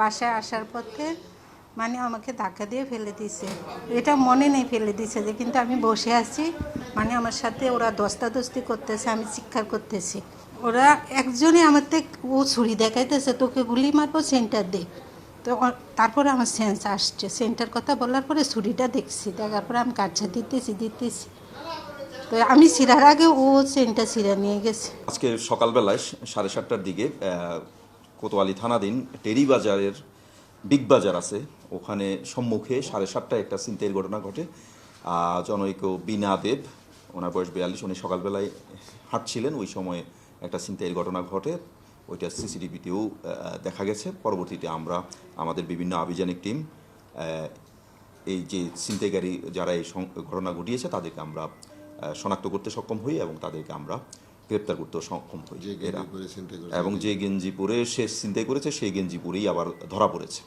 বাসায় আসার পথে মানে আমাকে ধাক্কা দিয়ে ফেলে দিছে এটা মনে নেই ফেলে দিছে যে কিন্তু আমি বসে আছি। মানে আমার সাথে ওরা দস্তাদস্তি করতেছে আমি চিৎকার করতেছি। ওরা একজনই আমার থেকে ও ছুরি দেখাইতেছে তোকে গুলি মারবো সেন্টার দে। তো তারপরে আমার সেন্স আসছে। সেন্টার কথা বলার পরে ছুরিটা দেখছি দেখার পরে আমি কাছে দিতেছি দিতেছি। আমি ছিঁড়ার আগে ও সেন্টার ছিঁড়া নিয়ে গেছে। আজকে সকালবেলায় সাড়ে সাতটার দিকে কোতোয়ালি থানাধীন টেরি বাজারের বিগ বাজার আছে। ওখানে সম্মুখে সাড়ে সাতটায় একটা চিন্তায়ের ঘটনা ঘটে। জনৈক বিনা দেব, ওনার বয়স বিয়াল্লিশ, উনি সকালবেলায় হাঁটছিলেন। ওই সময় একটা চিন্তায়ের ঘটনা ঘটে। ওইটা সিসিটিভিতেও দেখা গেছে। পরবর্তীতে আমরা, আমাদের বিভিন্ন আভিযানিক টিম এই যে ছিনতাইকারী যারা এই ঘটনা ঘটিয়েছে, তাদেরকে আমরা শনাক্ত করতে সক্ষম হই এবং তাদেরকে আমরা গ্রেপ্তার করতে সক্ষম হই। এরা। এবং যে গেঞ্জি পরে সে ছিনতাই করেছে সেই গেঞ্জি পরেই আবার ধরা পড়েছে।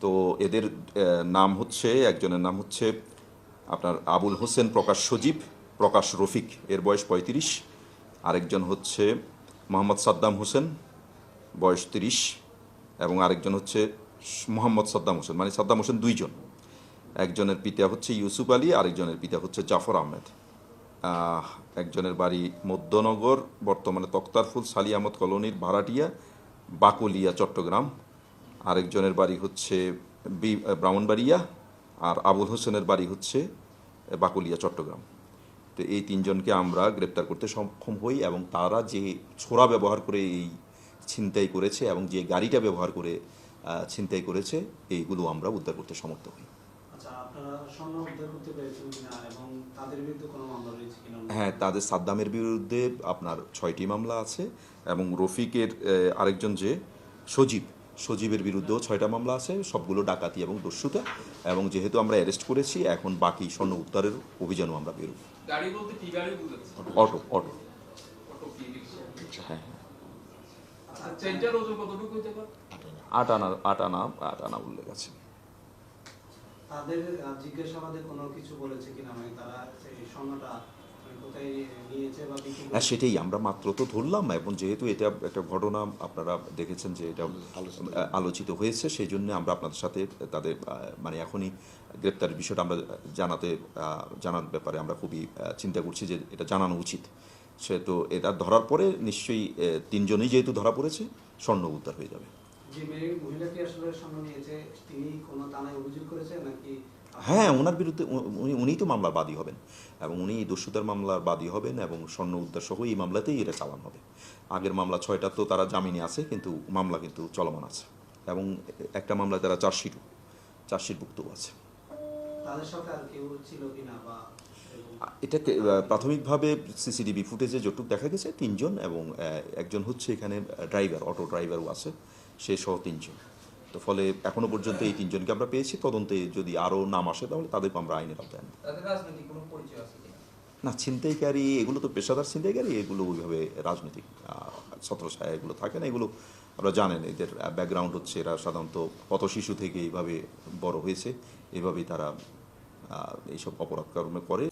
তো এদের নাম হচ্ছে একজনের নাম হচ্ছে আপনার আবুল হোসেন প্রকাশ সজীব প্রকাশ রফিক এর বয়স পঁয়ত্রিশ। আরেকজন হচ্ছে মোহাম্মদ সাদ্দাম হোসেন বয়স তিরিশ। এবং আরেকজন হচ্ছে মোহাম্মদ সাদ্দাম হোসেন মানে সাদ্দাম হোসেন দুইজন। একজনের পিতা হচ্ছে ইউসুফ আলী আরেকজনের পিতা হচ্ছে জাফর আহমেদ। আহ, একজনের বাড়ি মধ্যনগর, বর্তমানে তক্তারফুল সালি আহমদ কলোনির ভাড়াটিয়া, বাকলিয়া, চট্টগ্রাম। আরেকজনের বাড়ি হচ্ছে বি ব্রাহ্মণবাড়িয়া আর আবুল হোসেনের বাড়ি হচ্ছে বাকলিয়া, চট্টগ্রাম। তো এই তিনজনকে আমরা গ্রেপ্তার করতে সক্ষম হই এবং তারা যে ছোড়া ব্যবহার করে এই ছিনতাই করেছে এবং যে গাড়িটা ব্যবহার করে ছিনতাই করেছে, এইগুলো আমরা উদ্ধার করতে সমর্থ হই। হ্যাঁ তাদের সাদ্দামের বিরুদ্ধে আপনার ছয়টি মামলা আছে এবং রফিকের আরেকজন যে সজীব সজীবের বিরুদ্ধেও ছয়টা মামলা আছে সবগুলো ডাকাতি এবং দস্যুতা এবং যেহেতু আমরা অ্যারেস্ট করেছি এখন বাকি স্বর্ণ উদ্ধারের অভিযানও আমরা বেরোব অটো অটো অটো। কি? রিক্সা হ্যাঁ আচ্ছা আট আনা আট আনা আট আনা উল্লেখ আছে। তাদের জিজ্ঞাসাবাদে কোনো কিছু বলেছে কিনা? মানে তারা এই স্বর্ণটা মানে হ্যাঁ সেটাই আমরা মাত্র তো ধরলাম এবং যেহেতু এটা একটা ঘটনা আপনারা দেখেছেন যে এটা আলোচিত। হয়েছে সেই জন্য আমরা আপনাদের সাথে তাদের মানে এখনই গ্রেপ্তারের বিষয়টা আমরা জানাতে জানার ব্যাপারে আমরা খুবই চিন্তা করছি যে এটা জানানো উচিত। সে তো এটা ধরার পরে নিশ্চয়ই তিনজনই যেহেতু ধরা পড়েছে স্বর্ণ উদ্ধার হয়ে যাবে। যে মহিলাটি আসলে স্বর্ণ নিয়েছে তিনি কোনো থানায় অভিযোগ করেছে নাকি? হ্যাঁ ওনার বিরুদ্ধে উনি উনিই তো মামলার বাদী হবেন। এবং উনি দস্যুতার মামলার বাদী হবেন এবং স্বর্ণ উদ্ধার সহ এই মামলাতেই এটা চালান হবে। আগের মামলা ছয়টা তো তারা জামিনে আছে কিন্তু মামলা কিন্তু চলমান আছে। এবং একটা মামলায় তারা চার্জশিট চার্জশিটভুক্তও আছে। তাদের সাথে আর কেউ ছিল কিনা বা এটাকে প্রাথমিকভাবে সিসিটিভি ফুটেজে যতটুকু দেখা গেছে তিনজন এবং একজন হচ্ছে এখানে ড্রাইভার অটো ড্রাইভারও আছে। সে সহ তিনজন। তো ফলে এখনও পর্যন্ত এই তিনজনকে আমরা পেয়েছি। তদন্তে যদি আরও নাম আসে তাহলে তাদেরকে আমরা আইনের আওতায় আনব। না ছিনতাইকারী এগুলো তো পেশাদার ছিনতাইকারী এগুলো ওইভাবে রাজনৈতিক ছত্রছায়া এগুলো থাকে না এগুলো আমরা জানেন এদের ব্যাকগ্রাউন্ড হচ্ছে এরা সাধারণত পথ শিশু থেকে এইভাবে বড় হয়েছে এভাবেই তারা এইসব অপরাধ কর্মে করে